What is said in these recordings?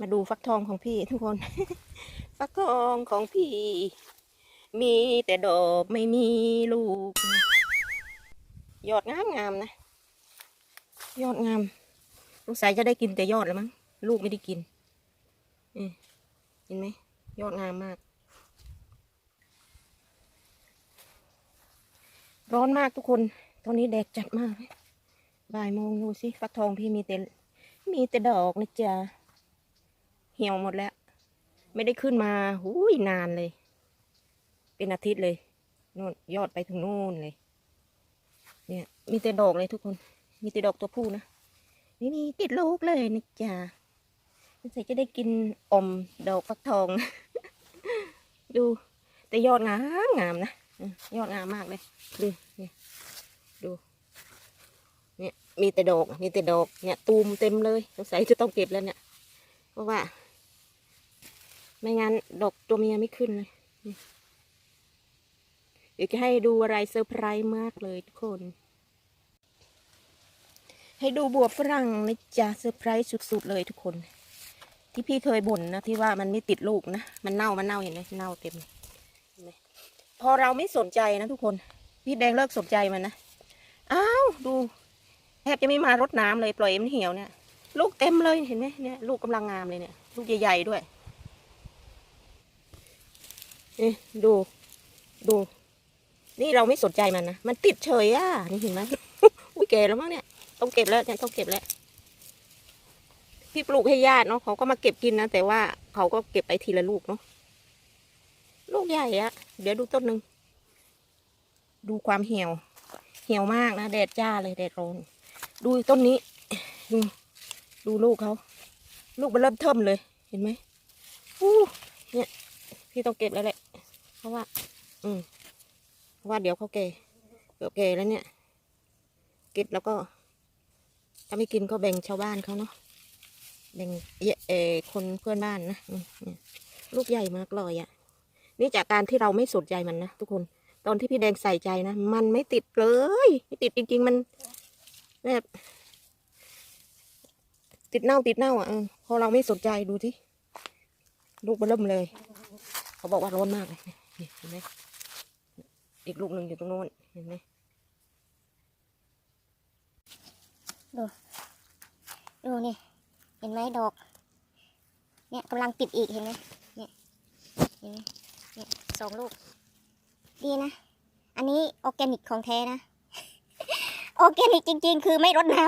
มาดูฟักทองของพี่ทุกคน ฟักทองของพี่ มีแต่ดอกไม่มีลูก ยอดงามงามนะ ยอดงามสงสัยจะได้กินแต่ยอดแล้วมั้ง ลูกไม่ได้กินเอ๊ะเห็นไหม ยอดงามมาก ร้อนมากทุกคน ตอนนี้แดดจัดมาก บ่ายโมงดูสิ ฟักทองพี่มีแต่ มีแต่ดอกนะจ๊ะ เหี่ยวหมดแล้ว ไม่ได้ขึ้นมาหูยนานเลย เป็นอาทิตย์เลยนู่นยอดไปถึงนู่นเลย เนี่ย มีแต่ดอกเลยทุกคน มีแต่ดอกตัวผู้นะนี่นี่ติดลูกเลยนะจ๊ะสงสัยจะได้กินอมดอกฟักทอง ดู แต่ยอดงามงามนะยอดงามมากเลย ดูเนี่ยดู เนี่ย มีแต่ดอก มีแต่ดอก เนี่ย ตูมเต็มเลยสงสัยจะต้องเก็บแล้วเนี่ย เพราะว่า ไม่งั้นดอกตัวเมียไม่ขึ้นเลยเดี๋ยวจะให้ดูอะไรเซอร์ไพรส์มากเลยทุกคน ให้ดูบัวฝรั่งนะจ๊ะเซอร์ไพรส์สุดๆเลยทุกคน ที่พี่เคยบ่นนะที่ว่ามันไม่ติดลูกนะ มันเน่ามันเน่าเห็นไหมเน่าเต็มพอเราไม่สนใจนะทุกคน พี่แดงเลิกสนใจมันนะอ้าวดูแทบจะไม่มารดน้ำเลยปล่อยมันเหี่ยวเนี่ย ลูกเต็มเลยเห็นไหมเนี่ยลูกกำลังงามเลยเนี่ย ลูกใหญ่ๆด้วย นี่ดู ดู นี่เราไม่สนใจมันนะ มันติดเฉยอะ นี่เห็นไหมอุ้ยแก่แล้วมั้งเนี่ย ต้องเก็บแล้วเนี่ยต้องเก็บแล้ว พี่ปลูกให้ญาติเนาะเขาก็มาเก็บกินนะ แต่ว่าเขาก็เก็บไปทีละลูกเนาะ ลูกใหญ่อะเดี๋ยวดูต้นหนึ่ง ดูความเหี่ยว เหี่ยวมากนะ แดดจ้าเลยแดดร้อน ดูต้นนี้ ดูดูลูกเขา ลูกมันเริ่มเทิมเลย เห็นไหมอู้เนี่ย พี่ต้องเก็บแล้วแหละ ราะว่า อืมเพราะว่าเดี๋ยวเขาแก่เกือบแก่แล้วเนี่ยก็บแล้วก็ ถ้าไม่กินก็แบ่งชาวบ้านเขาเนาะแบ่งเยเออคนเพื่อนบ้านนะอืลูกใหญ่มากเลยอะ่ะ นี่จากการที่เราไม่สนใจมันนะทุกคน ตอนที่พี่แดงใส่ใจนะ มันไม่ติดเลยไม่ติดจริง ๆ มันแบบติดเน่าติดเน่าอะเออพอเราไม่สนใจดูที่ลูกมันเริ่มเลย เขาบอกว่าร้อนมากเลย นี่เห็นไหมอีกลูกหนึ่งอยู่ตรงโน้นเห็นไหมดู ดูนี่ เห็นไหมดอก เนี่ยกำลังติดอีกเห็นไหมเนี่ยเห็นไหมเนี่ยสองลูก ดีนะ อันนี้ออแกนิกของแท้นะ ออแกนิกจริง ๆ คือไม่รดน้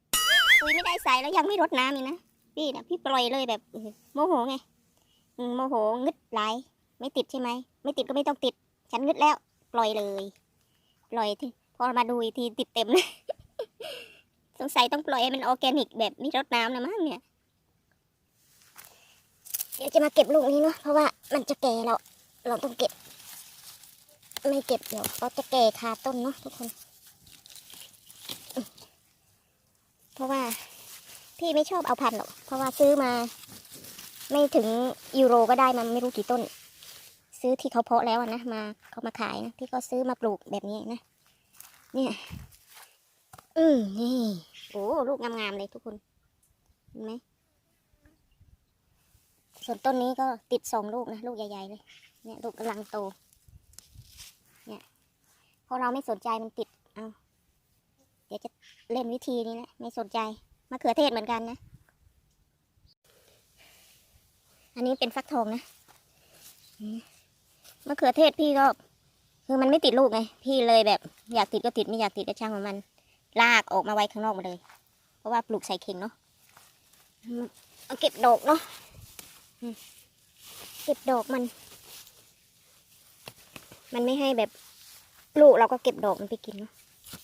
ำปุ๋ยไม่ได้ใส่แล้วยังไม่รดน้ำอีกนะ พี่นะพี่ปล่อยเลยแบบโมโหไงโมโหงึดไหล ไม่ติดใช่ไหม ไม่ติดก็ไม่ต้องติด ฉันงึดแล้ว ปล่อยเลย ปล่อยที่พอมาดูอีกทีติดเต็มเลยสงสัยต้องปล่อยให้มันออร์แกนิกแบบไม่รดน้ำนะมั้งเนี่ย เดี๋ยวจะมาเก็บลูกนี้เนาะ เพราะว่ามันจะแก่เราเราต้องเก็บ ไม่เก็บเดี๋ยวเขาจะแก่คาต้นเนาะทุกคน เพราะว่าพี่ไม่ชอบเอาพันธุ์หรอก เพราะว่าซื้อมา ไม่ถึงยูโรก็ได้มันไม่รู้กี่ต้น ซื้อที่เขาเพาะแล้วอะนะมาเขามาขายนะที่เขาซื้อมาปลูกแบบนี้นะเนี่ยอืมนี่โอ้ลูกงามๆเลยทุกคนเห็นไหมส่วนต้นนี้ก็ติดสองลูกนะลูกใหญ่ๆเลย เนี่ยลูกกำลังโต เนี่ยพอเราไม่สนใจมันติดเอาเดี๋ยวจะเล่นวิธีนี้แหละไม่สนใจมะเขือเทศเหมือนกันนะ อันนี้เป็นฟักทองนะ มะเขือเทศพี่ก็ คือมันไม่ติดลูกไง พี่เลยแบบ อยากติดก็ติดไม่อยากติดก็ช่างของมัน ลากออกมาไว้ข้างนอกมาเลย เพราะว่าปลูกใส่เข่งเนาะเอาเก็บดอกเนาะเก็บดอกมัน มันไม่ให้แบบปลูกเราก็เก็บดอกมันไปกินเนาะ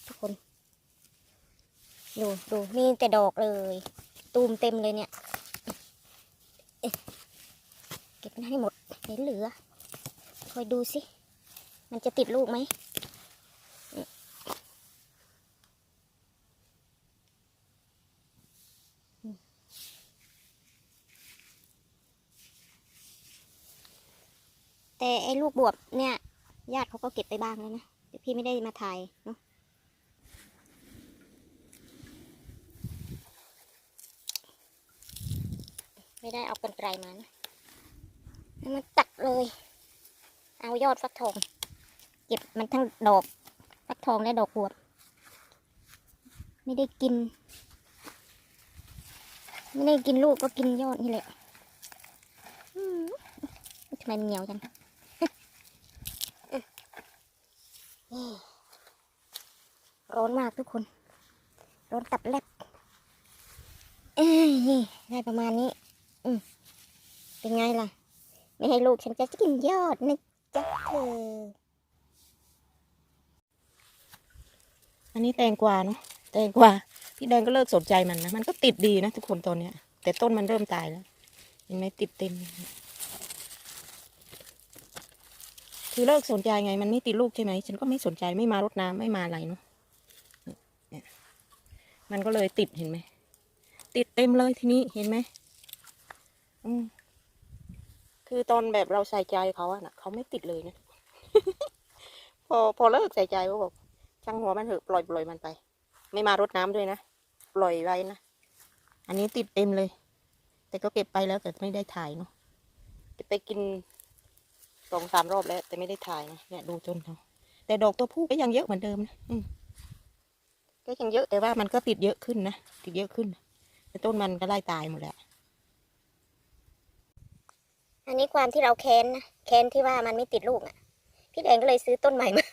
ทุกคน ดูดูมีแต่ดอกเลย ตูมเต็มเลยเนี่ยเเก็บมันให้หมดเหลือ คอยดูสิ มันจะติดลูกไหม แต่ไอ้ลูกบวบเนี่ย ญาติเขาก็เก็บไปบ้างแล้วนะเดี๋ยวพี่ไม่ได้มาถ่ายเนาะไม่ได้เอากันไกลมานะแล้วมันตัดเลย เอายอดฟักทอง เก็บมันทั้งดอกฟักทองและดอกบวบ ไม่ได้กิน ไม่ได้กินลูกก็กินยอดนี่แหละทำไมมันเหนียวจังนี่ร้อนมากทุกคน ร้อนตับแลบเอ้ยนี่ได้ประมาณนี้ อืมเป็นไงล่ะ ไม่ให้ลูกฉันจะกินยอดนะ จ๊ะเธอ อันนี้แตงกวาเนาะแตงกวาพี่แดงก็เลิกสนใจมันนะมันก็ติดดีนะทุกคนตอนเนี้ย แต่ต้นมันเริ่มตายแล้วเห็นไหมติดเต็ม คือเลิกสนใจไง มันไม่ติดลูกใช่ไหมฉันก็ไม่สนใจไม่มารดน้ำไม่มาอะไรเนาะมันก็เลยติดเห็นไหมติดเต็มเลยทีนี้เห็นไหมอืม คือตอนแบบเราใส่ใจเขาอะนะเขาไม่ติดเลยนะ พอพอเลิกใส่ใจก็บอกช่างหัวมันเถอะปล่อยปล่อยมันไป ไม่มารดน้ำด้วยนะ ปล่อยไว้นะ อันนี้ติดเต็มเลย แต่ก็เก็บไปแล้วแต่ไม่ได้ถ่ายเนาะจะไปกินสองสามรอบแล้ว แต่ไม่ได้ถ่ายนะเนี่ยดูจนเขาแต่ดอกตัวผู้ก็ยังเยอะเหมือนเดิมนะอืมก็ยังเยอะแต่ว่ามันก็ติดเยอะขึ้นนะติดเยอะขึ้นแต่ต้นมันก็ไล่ตายหมดแล้ว อันนี้ความที่เราแค้นนะแค้นที่ว่ามันไม่ติดลูกอะ พี่แดงก็เลยซื้อต้นใหม่มา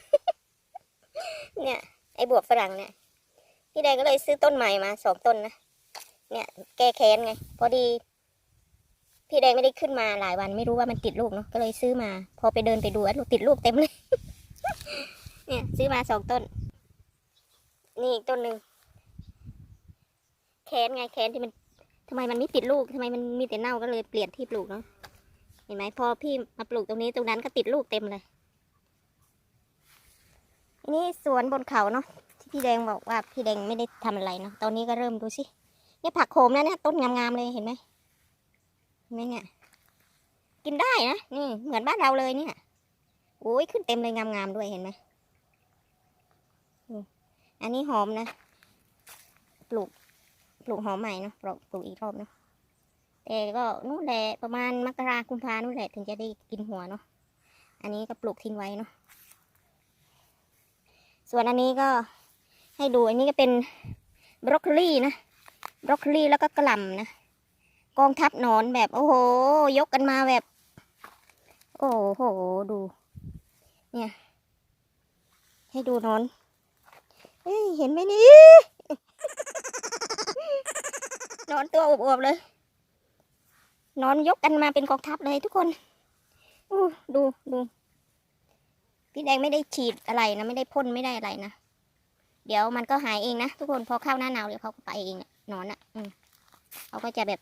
เนี่ยไอ้บวบฝรั่งเนี่ย พี่แดงก็เลยซื้อต้นใหม่มาสองต้นนะ เนี่ย แก้แค้นไง พอดี พี่แดงไม่ได้ขึ้นมาหลายวันไม่รู้ว่ามันติดลูกเนาะ ก็เลยซื้อมา พอไปเดินไปดูอะลูกติดลูกเต็มเลย เนี่ย ซื้อมาสองต้น นี่อีกต้นหนึ่งแค้นไงแค้นที่มันทำไมมันไม่ติดลูกทำไมมันมีแต่เน่าก็เลยเปลี่ยนที่ปลูกเนาะ เห็นไหมพอพี่มาปลูกตรงนี้ตรงนั้นก็ติดลูกเต็มเลยอันนี้สวนบนเขาเนาะที่พี่แดงบอกว่าพี่แดงไม่ได้ทำอะไรเนาะตอนนี้ก็เริ่มดูสิเนี่ยผักโขมแล้วเนี่ยต้นงามๆเลยเห็นไหมเห็นไหมเนี่ย กินได้นะนี่เหมือนบ้านเราเลยเนี่ยโอ้ยขึ้นเต็มเลยงามๆด้วยเห็นไหมอืมอันนี้หอมนะ ปลูก ปลูกหอมใหม่เนาะปลูกปลูกอีกรอบเนาะ แต่ก็นู่นแหละประมาณมกราคุมพานู่นแหละถึงจะได้กินหัวเนาะ อันนี้ก็ปลูกทิ้งไว้เนาะ ส่วนอันนี้ก็ให้ดูอันนี้ก็เป็นบรอกโคลีนะ บรอกโคลีแล้วก็กระหล่ำนะ กองทัพหนอนแบบโอ้โห ยกกันมาแบบ โอ้โหดู เนี่ย ให้ดูนอน เฮ้ยเห็นไหมนี่นอนตัวอวบๆเลย นอนยกกันมาเป็นกองทัพเลยทุกคนอู้ดูดูพี่แดงไม่ได้ฉีดอะไรนะไม่ได้พ่นไม่ได้อะไรนะเดี๋ยวมันก็หายเองนะทุกคนพอเข้าหน้าหนาวเดี๋ยวเขาก็ไปเองนอนอะ อืมเขาก็จะแบบ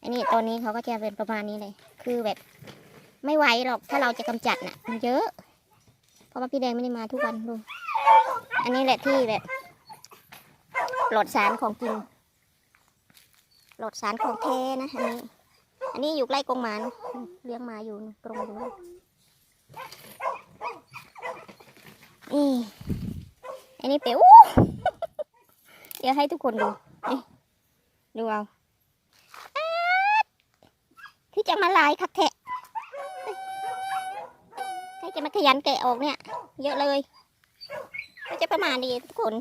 อ้นี่ตอนนี้เขาก็จะเป็นประมาณนี้เลย คือแบบ ไม่ไหวหรอกถ้าเราจะกำจัดน่ะ มันเยอะ เพราะว่าพี่แดงไม่ได้มาทุกวันดู อันนี้แหละที่แบบปลอดสารของจริงปลอดสารของแท้นะอันนี้ อันนี้อยู่ใกล้กรงหมานะเลี้ยงหมาอยู่กรงอยู่นี่อันนี้เป๋วเดี๋ยวให้ทุกคนดูดูเอาคือจะมาลายคักแทะใครจะมาขยันแกะออกเนี่ย เยอะเลย ก็จะประมาณนี้ทุกคน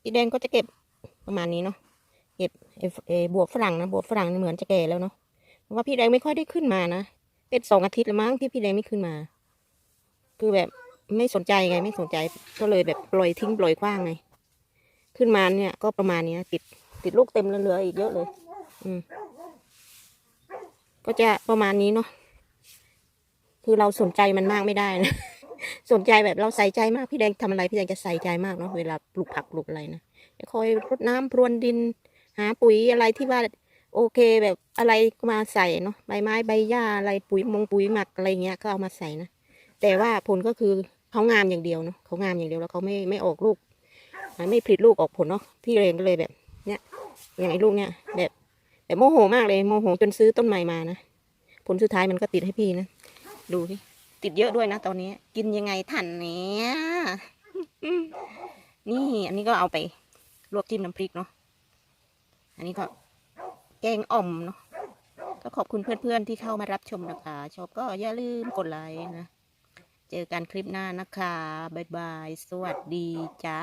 พี่แดงก็จะเก็บ ประมาณนี้เนาะเก็บไอ้ไอ้บวบฝรั่งนะบวบฝรั่งเหมือนจะแก่แล้วเนาะเพราะว่าพี่แดงไม่ค่อยได้ขึ้นมานะเป็นสองอาทิตย์แล้วมั้งที่พี่แดงไม่ขึ้นมา คือแบบไม่สนใจไง ไม่สนใจก็เลยแบบปล่อยทิ้งปล่อยกว้างไง ขึ้นมาเนี่ยก็ประมาณเนี้ยติดติดลูกเต็มแล้วเหลืออีกเยอะเลย อืมก็จะประมาณนี้เนาะคือเราสนใจมันมากไม่ได้นะสนใจแบบเราใส่ใจมากพี่แดงทำอะไรพี่แดงจะใส่ใจมากเนาะเวลาปลูกผักปลูกอะไรนะ คอยรดน้ำพรวนดิน หาปุ๋ยอะไรที่ว่าโอเคแบบอะไรมาใส่เนาะใบไม้ใบหญ้าอะไรปุ๋ยมงปุ๋ยหมักอะไรเงี้ยก็เอามาใส่นะแต่ว่าผลก็คือเขางามอย่างเดียวเนาะเขางามอย่างเดียวแล้วเขาไม่ไม่ออกลูกไม่ผลิตลูกออกผลเนาะพี่เรนก็เลยแบบ เนี้ยอย่างไอ้ลูกเนี้ยแบบแบบโมโหมากเลยโมโหจนซื้อต้นใหม่มานะผลสุดท้ายมันก็ติดให้พี่นะดูที่ติดเยอะด้วยนะตอนนี้ กินยังไงทันเนี่ยนี่อันนี้ก็เอาไป ลวกจิ้มน้ำพริกเนาะอันนี้ก็แกงอ่อมเนาะก็ขอบคุณเพื่อนๆที่เข้ามารับชมนะคะ ชอบก็อย่าลืมกดไลค์นะ เจอกันคลิปหน้านะคะ บ๊ายบาย สวัสดีจ้า